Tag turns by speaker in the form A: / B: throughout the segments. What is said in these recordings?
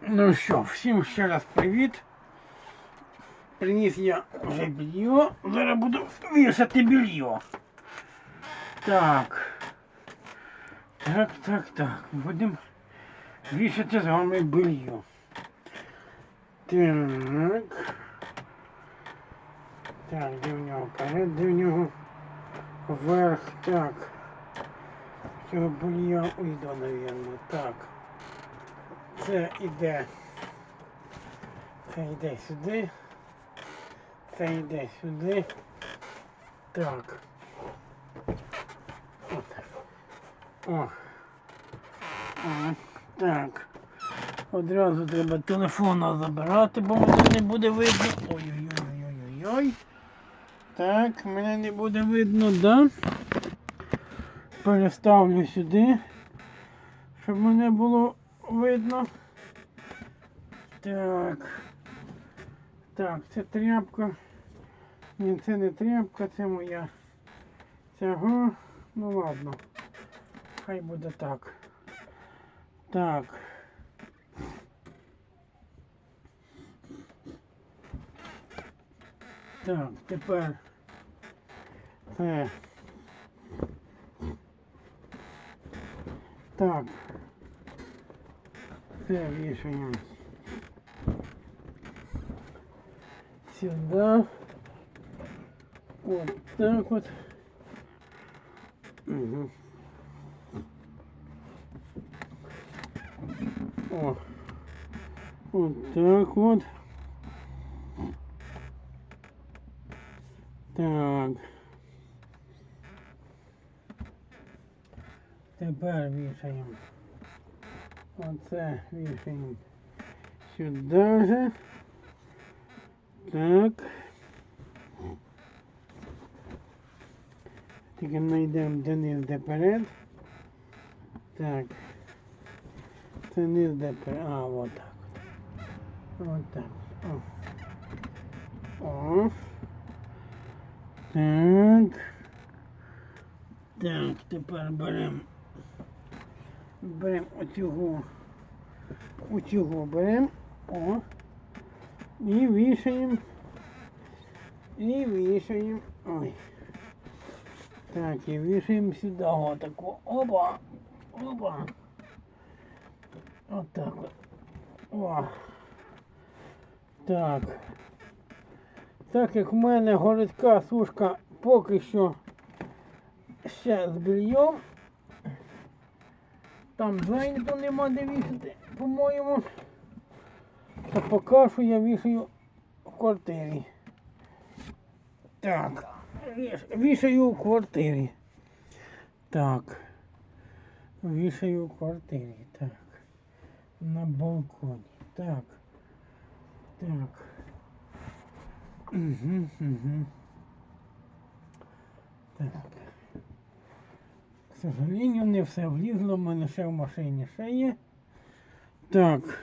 A: Ну що, всім ще раз привіт. Приніс я вже белье. Зараз буду вішати белье. Так. Так, так, так. Будемо вішати з вами белье. Так. Так, де в нього перед, де в нього вверх. Так. Цього белья уйду, навірно. Так. Це йде. Це йде сюди. Це йде сюди. Так. О. О. Так. Одразу треба телефона забирати, бо мене не буде видно. Ой-ой-ой-ой-ой-ой. Так, мене не буде видно, да? Переставлю сюди, щоб мене було видно. Так. Так, це тряпка. Ні, це не тряпка, це моя. Цього. Ну ладно. Хай буде так. Так. Так, тепер. Це. Так. Це вішаємо. Сюда. Вот так вот. Угу. О. Вот так вот. Так. Тепер вішаємо. Оце вішаємо сюди же. Так. Тільки знайдемо де низ, де перед. Так. Це низ, де перед. А, вот так. от. Вот так. О. О. Так. Так, тепер беремо. Беремо оцього. Оцього беремо. О. І вішаємо. І вішаємо. Ой. Так, і вішаємо сюди отаку. Опа. Опа. Отак от. О. Так. Так як в мене городська сушка поки що ще з бельйом. Там зайнято нема де вішати, по-моєму. То поки що я вішаю в квартирі. Так. Вішаю в квартирі. Так. Вішаю в квартирі. Так. На балконі. Так. Так. Угу, угу. Так. Сожалению, не все влізло, в мене ще в машині ще є. Так.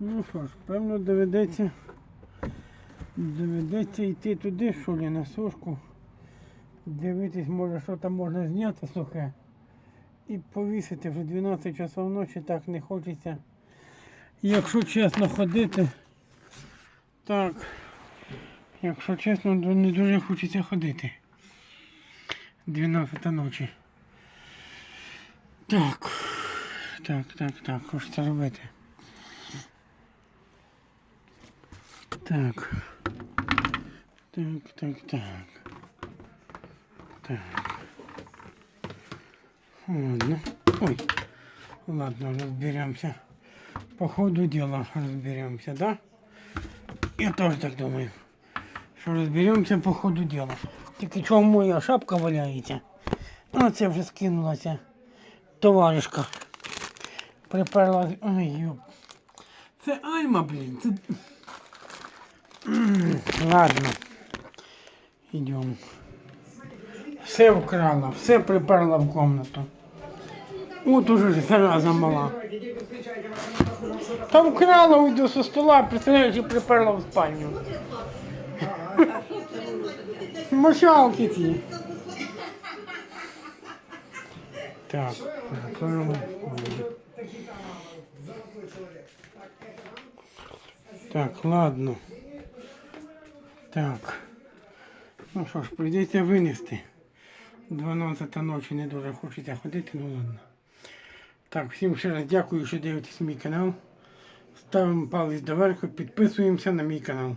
A: Ну що ж, певно доведеться. Доведеться йти туди, що ли, на сушку. Дивитись, може, що там можна зняти сухе. І повісити вже 12 часов ночі, так не хочеться. Якщо чесно ходити, так, якщо чесно, то не дуже хочеться ходити. 12 ночі. Так. Так, так, так, що це робити? Так. Так, так, так. Так. Ладно. Ой. Ладно, разберемся. По ходу дела разберемся, да? Я тоже так думаю. Що розберемося по ходу дела. Тільки чого моя шапка валяється? А це вже скинулася товаришка. Приперла. Ой, ёп. Це Альма, блін. Це... Ладно. Идем. Все вкрала, все приперла в комнату. От уже зараза мала. Там вкрала, уйду со стола, представляєш, і приперла в спальню. Мочалки ті. Так, напевно. Так, ладно. Так. Ну що ж, прийдеться винести. 12 ночі не дуже хочеться ходити, ну ладно. Так, всім ще раз дякую, що дивитесь мій канал. Ставимо палець доверху, підписуємося на мій канал.